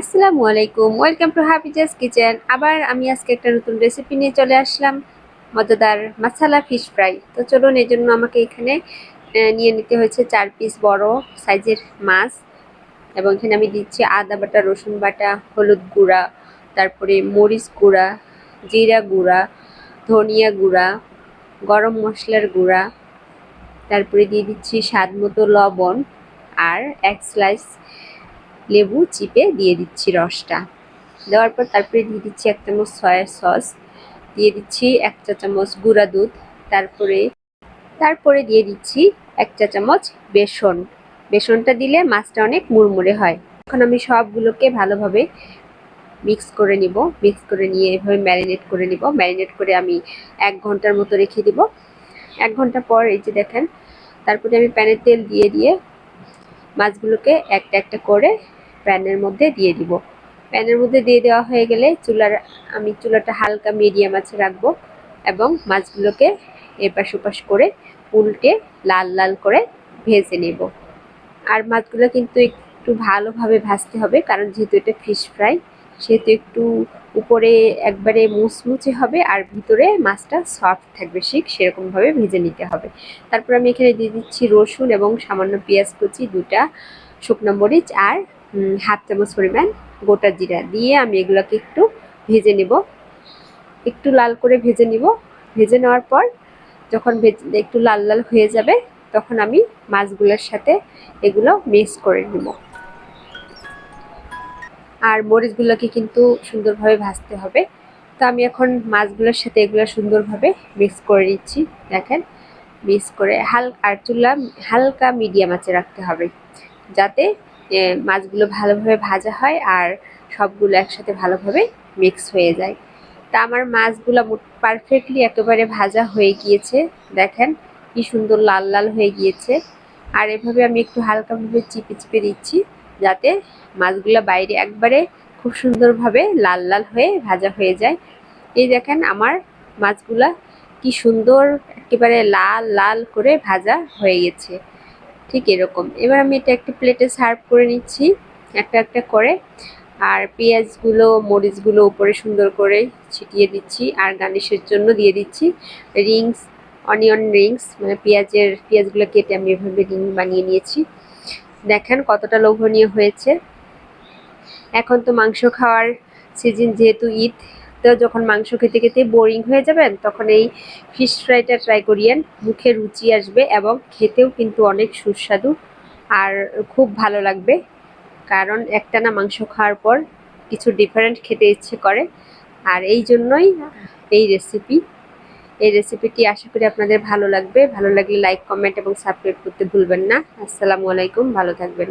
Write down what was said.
আসসালামু আলাইকুম। Welcome to Hafiza's kitchen আবার আমি আজকে একটা নতুন রেসিপি নিয়ে চলে আসলাম, মজাদার মাসালা ফিশ ফ্রাই তো চলুন, এই জন্য আমাকে এখানে নিয়ে নিতে হয়েছে চার পিস বড় সাইজের মাছ। এবং এখানে আমি দিচ্ছি আদা বাটা, রসুন বাটা, হলুদ গুঁড়া, তারপরে মরিচ গুঁড়া, জিরা গুঁড়া, ধনিয়া গুঁড়া, গরম মশলার গুঁড়া। তারপরে দিয়ে দিচ্ছি স্বাদ মতো লবণ আর এক স্লাইস লেবু চিপে দিয়ে দিচ্ছি রসটা। দেওয়ার পর তারপরে দিয়ে দিচ্ছি এক চামচ সয়া সস, দিয়ে দিচ্ছি এক চা চামচ গুঁড়া দুধ, তারপরে তারপরে দিয়ে দিচ্ছি এক চা চামচ বেসন। বেসনটা দিলে মাছটা অনেক মুড়মুড়ে হয়। এখন আমি সবগুলোকে ভালোভাবে মিক্স করে নিব। মিক্স করে নিয়ে এভাবে ম্যারিনেট করে নিব। ম্যারিনেট করে আমি এক ঘণ্টার মতো রেখে দিব। এক ঘণ্টা পর এই যে দেখেন, তারপরে আমি প্যানের তেল দিয়ে দিয়ে মাছগুলোকে একটা একটা করে প্যানের মধ্যে দিয়ে দিব। প্যানের মধ্যে দিয়ে দেওয়া হয়ে গেলে চুলার, আমি চুলাটা হালকা মিডিয়াম আছে রাখব এবং মাছগুলোকে এপাশ ওপাশ করে উল্টে লাল লাল করে ভেজে নেব। আর মাছগুলো কিন্তু একটু ভালোভাবে ভাজতে হবে কারণ যেহেতু এটা ফিশ ফ্রাই সেহেতু একটু উপরে একবারে মুচমুচে হবে আর ভিতরে মাছটা সফট থাকবে ঠিক সেরকমভাবে ভেজে নিতে হবে। তারপর আমি এখানে দিয়ে দিচ্ছি রসুন এবং সামান্য পেঁয়াজ কুচি, দুটা শুকনো মরিচ আর হাফ চামচ পরিমাণ গোটা জিরা দিয়ে আমি এগুলোকে একটু ভেজে নেব। একটু লাল করে ভেজে নিব। ভেজে নেওয়ার পর যখন ভেজে, একটু লাল লাল হয়ে যাবে, তখন আমি মাছগুলোর সাথে এগুলো মিক্স করে নেব। আর মরিচগুলোকে কিন্তু সুন্দরভাবে ভাজতে হবে। তো আমি এখন মাছগুলোর সাথে এগুলো সুন্দরভাবে মিক্স করে নিচ্ছি। দেখেন, মিক্স করে হালকা আর চুলা, হালকা মিডিয়াম আঁচে রাখতে হবে। যাতে মাছগুলো ভালোভাবে ভাজা হয় আর সবগুলো একসাথে ভালোভাবে মিক্স হয়ে যায়। তা আমার মাছগুলো পারফেক্টলি একেবারে ভাজা হয়ে গিয়েছে, দেখেন কি সুন্দর লাল লাল হয়ে গিয়েছে। আর এভাবে আমি একটু হালকাভাবে চিপে চিপে দিচ্ছি যাতে মাছগুলো বাইরে একবারে খুব সুন্দরভাবে লাল লাল হয়ে ভাজা হয়ে যায়। এই দেখেন আমার মাছগুলা কি সুন্দর একেবারে লাল লাল করে ভাজা হয়ে গেছে। ঠিক এরকম। এবার আমি এটা একটা প্লেটে সার্ভ করে নিচ্ছি, একটা একটা করে। আর পেঁয়াজগুলো, মরিচগুলো উপরে সুন্দর করে ছিটিয়ে দিচ্ছি। আর গার্নিশের জন্য দিয়ে দিচ্ছি রিংস অনিয়ন রিংস মানে পেঁয়াজের, পেঁয়াজগুলো কেটে আমি এভাবে রিং বানিয়ে নিয়েছি। দেখেন কতটা লোভনীয় হয়েছে। এখন তো মাংস খাওয়ার সিজন যেহেতু ঈদ তো যখন মাংস খেতে খেতে বোরিং হয়ে যাবেন, তখন এই ফিশ ফ্রাইটা ট্রাই করিয়েন। মুখে রুচি আসবে এবং খেতেও কিন্তু অনেক সুস্বাদু আর খুব ভালো লাগবে। কারণ একটানা মাংস খাওয়ার পর কিছু ডিফারেন্ট খেতে ইচ্ছে করে। আর এই জন্যই এই রেসিপি এই রেসিপিটি আশা করি আপনাদের ভালো লাগবে। ভালো লাগলে লাইক কমেন্ট এবং সাবস্ক্রাইব করতে ভুলবেন না। আসসালামু আলাইকুম। ভালো থাকবেন।